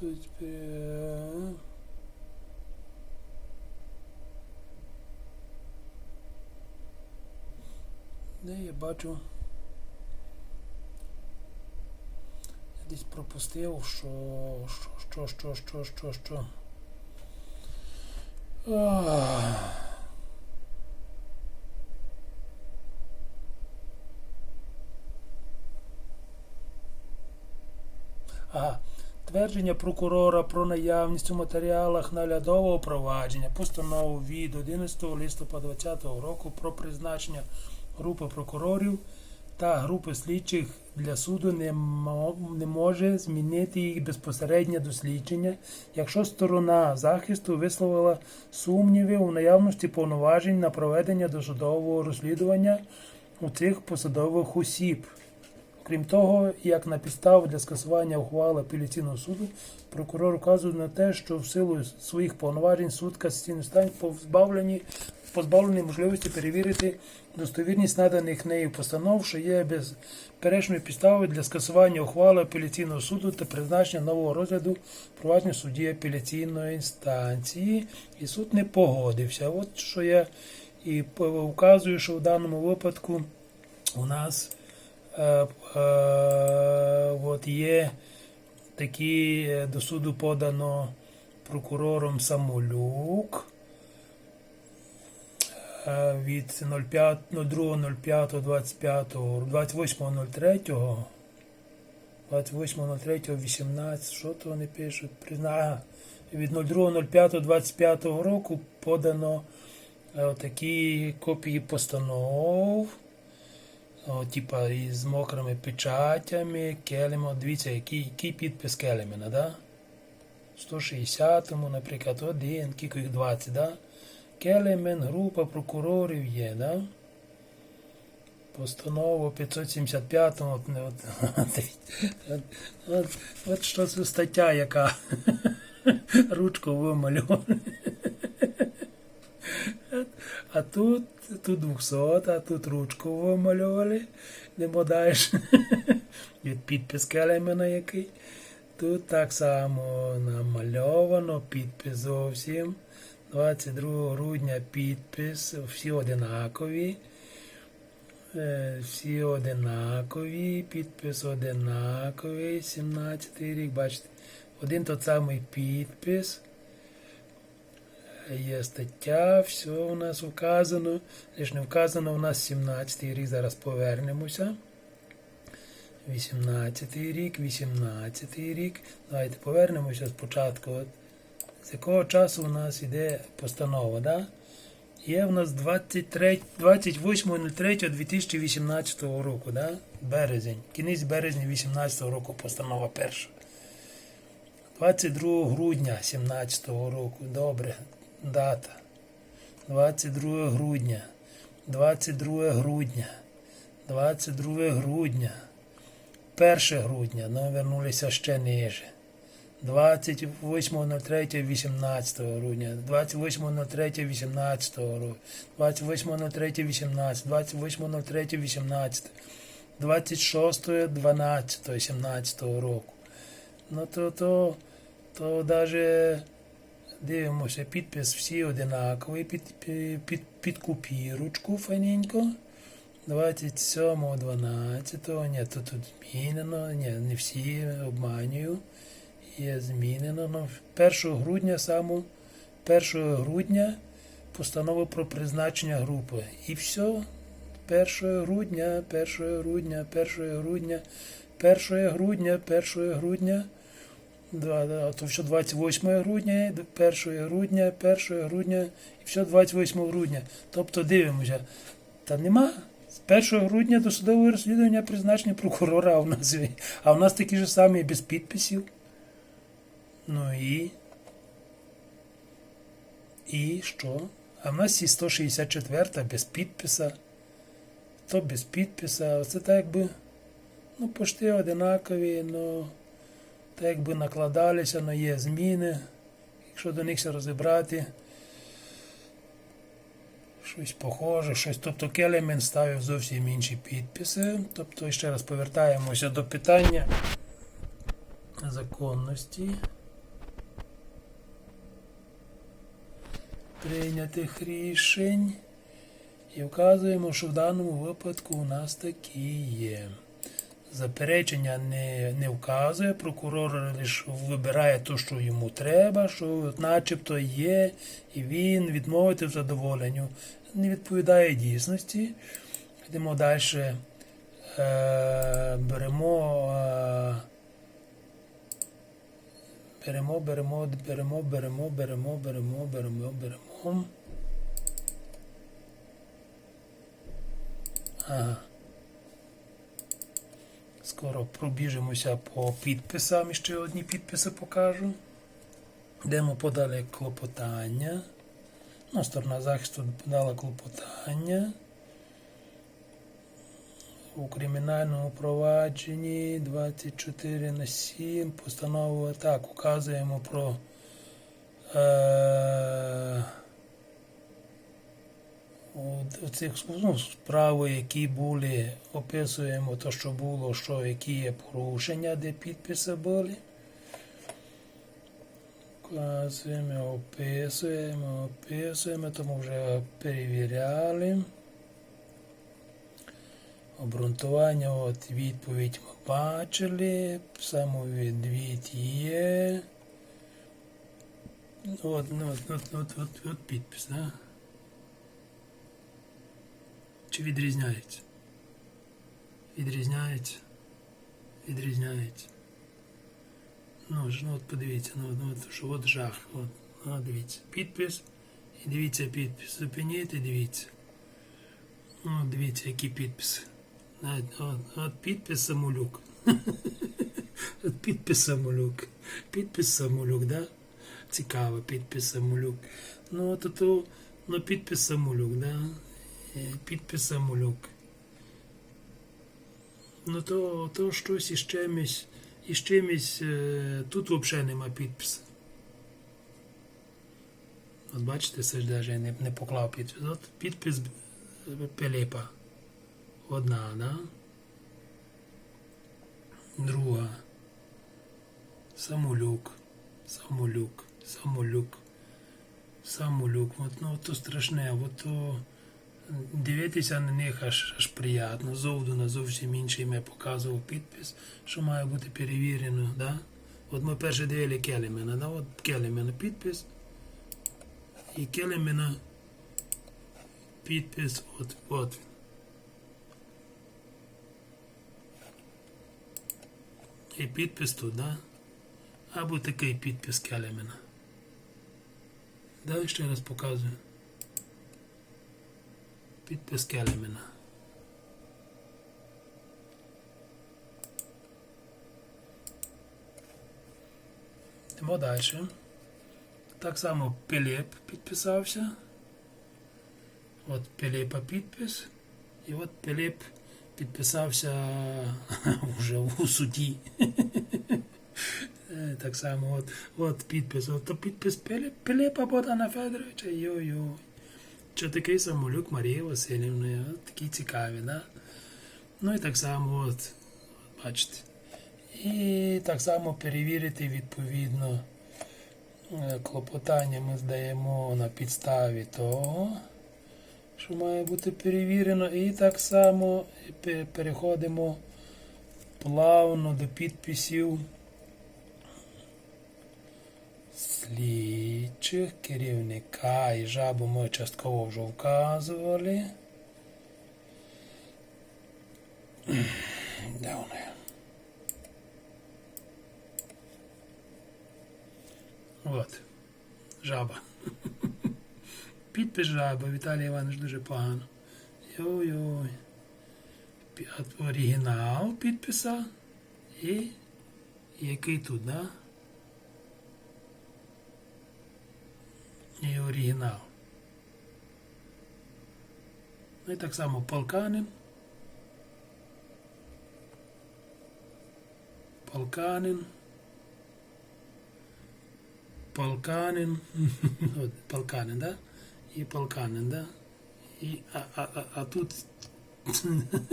тобто. е, Де я бачу. Я десь пропустив, що. що, що, що, що, що, що. Ах. Ага. Твердження прокурора про наявність у матеріалах наглядового провадження постанову від 11 листопада 2020 року про призначення групи прокурорів та групи слідчих для суду не, не може змінити їх безпосереднє дослідження, якщо сторона захисту висловила сумніви у наявності повноважень на проведення досудового розслідування у цих посадових осіб. Крім того, як на підставу для скасування ухвали апеляційного суду, прокурор вказує на те, що в силу своїх повноважень суд касаційної стань позбавлені позбавлений можливості перевірити достовірність наданих нею постанов, що є безперечною підставою для скасування ухвали апеляційного суду та призначення нового розгляду провадження в суді апеляційної інстанції. І суд не погодився. От що я і вказую, що в даному випадку у нас от є такі е, до суду подано прокурором Самолюк е, від 05 02.05.25 28.03 28.03.18 що то вони пишуть Призна... від 02.05.25 року подано е, такі копії постанов о, типа із мокрими печатями, келемо. Дивіться, який, який підпис Келемена, да? 160-му, наприклад, один, кілько їх 20, да? Келемен, група прокурорів є, да? Постанова 575 от, от, от, от, що це стаття, яка ручку вимальована. А тут, тут 200, а тут ручку вималювали. Не бодаєш. Від підпис Келемена який. Тут так само намальовано, підпис зовсім. 22 грудня підпис, всі одинакові. Е, Всі одинакові, підпис одинаковий, 17 рік, бачите, один тот самий підпис. Є стаття, все у нас вказано. Лиш не вказано у нас 17 рік, зараз повернемося. 18 рік, 18 рік. Давайте повернемося спочатку. От. З якого часу у нас йде постанова, да? Є в нас 23, 28.03.2018 року, да? березень. Кінець березня 2018 року постанова перша. 22 грудня 2017 року. Добре. Дата. 22 грудня. 22 грудня. 22 грудня. 1 грудня. Ну, вернулися ще ниже. 28.03.18 грудня, 28.03.18 року, 28.03.18, 28.03.18, 26.12.17 року. Ну то, то, то даже дивимося, підпис всі одинаковий, під, під, під, купірочку фаненько. 27.12. Ні, то тут змінено, ні, не всі обманюю. Є змінено. Ну, 1 грудня саму 1 грудня постанова про призначення групи. І все. 1 грудня, 1 грудня, 1 грудня, 1 грудня, 1 грудня. Да, да, то все 28 грудня, 1 грудня, 1 грудня і все 28 грудня. Тобто дивимося. Та нема. З 1 грудня до судового розслідування призначення прокурора, в нас, а в нас такі ж самі без підписів. Ну і. І що? А в нас і 164 без підписа. То без підписа. Оце так якби. Ну, пошти одинакові, ну. Так якби накладалися, але є зміни. Якщо до них все розібрати. Щось похоже, щось. Тобто Келемен ставив зовсім інші підписи. Тобто, ще раз повертаємося до питання законності прийнятих рішень і вказуємо, що в даному випадку у нас такі є. Заперечення не, не вказує, прокурор лише вибирає те, що йому треба, що начебто є, і він відмовити в задоволенню. Не відповідає дійсності. Йдемо далі. Е, беремо, е, беремо, беремо, беремо, беремо, беремо, беремо, беремо, беремо. Ага. Скоро пробіжимося по підписам. І ще одні підписи покажу. Йдемо подалі клопотання. Ну, сторона захисту подала клопотання. У кримінальному провадженні 24 на 7 постанову так, указуємо про е, цих ну, справи, які були, описуємо те, що було, що які є порушення, де підписи були. Вказуємо, описуємо, описуємо, тому вже перевіряли. Обґрунтування, от відповідь ми бачили, самовідвід є. От, ну, от, от, от, от, от підпис, да? Чи відрізняється? Відрізняється. Відрізняється. Ну ж, ну от подивіться, ну, ну от, що от жах. От, ну, дивіться. Підпис. І дивіться підпис. Зупиніть і дивіться. Ну, дивіться, які підписи. От, от, от підпис самолюк. От підпис самолюк. Підпис самолюк, да? Цікаво, підпис самолюк. Ну, от то, ну, підпис самолюк, да? Е, Підпис самолюк. Ну, то, то щось із чимось, із чимось, е, тут взагалі нема підпису. От бачите, це ж навіть не, не поклав підпис. От підпис Пилипа. Одна, да? Друга. Самолюк. Самолюк. Самолюк. Самолюк. От, ну, то страшне, от то дивитися на них аж аж приємно. Зовду на зовсім інший ми показував підпис, що має бути перевірено. Да? От ми перше дивили Келемена, да? от Келемена підпис. І Келемена підпис, от, от. І підпис тут, да? Або такий підпис Келемена. Да, ще раз показую. Підпис Келемена. Йдемо далі. Так само Пилип підписався. От Пилипа підпис. І от Пилип підписався вже у суді. Е, Так само от, от підпис. От підпис Пилипа Богдана Федоровича. Йой-йой. Що такий самолюк Марії Васильівни. От такі цікаві, да? Ну і так само, от, бачите. І так само перевірити відповідно е, клопотання ми здаємо на підставі того, що має бути перевірено. І так само переходимо плавно до підписів слідчих, керівника і жабу ми частково вже вказували. Де вони? От. Жаба. Підпис жаба. Віталій Іванович дуже погано. Йой-йой. Оригінал підписа. І який тут, да? І оригінал. Ну і так само полканин. Полканин. Полканин. Полканин, да? І полканин, да? І, а, а, а, а тут.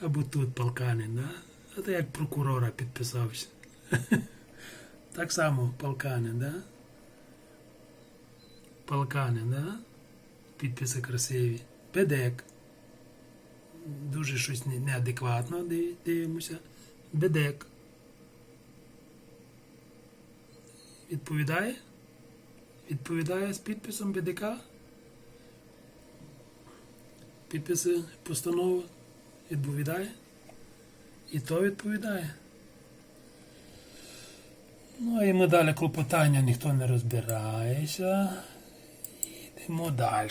Або тут Палканин, да? То як прокурора підписався. Так само Палканин, да? Палканин, да? Підписи красиві. Бедек. Дуже щось не- неадекватно дивимося. Бедек. Відповідає? Відповідає з підписом БДК? Підписи постанови відповідає? І то відповідає. Ну і ми далі клопотання ніхто не розбирається. Йдемо далі.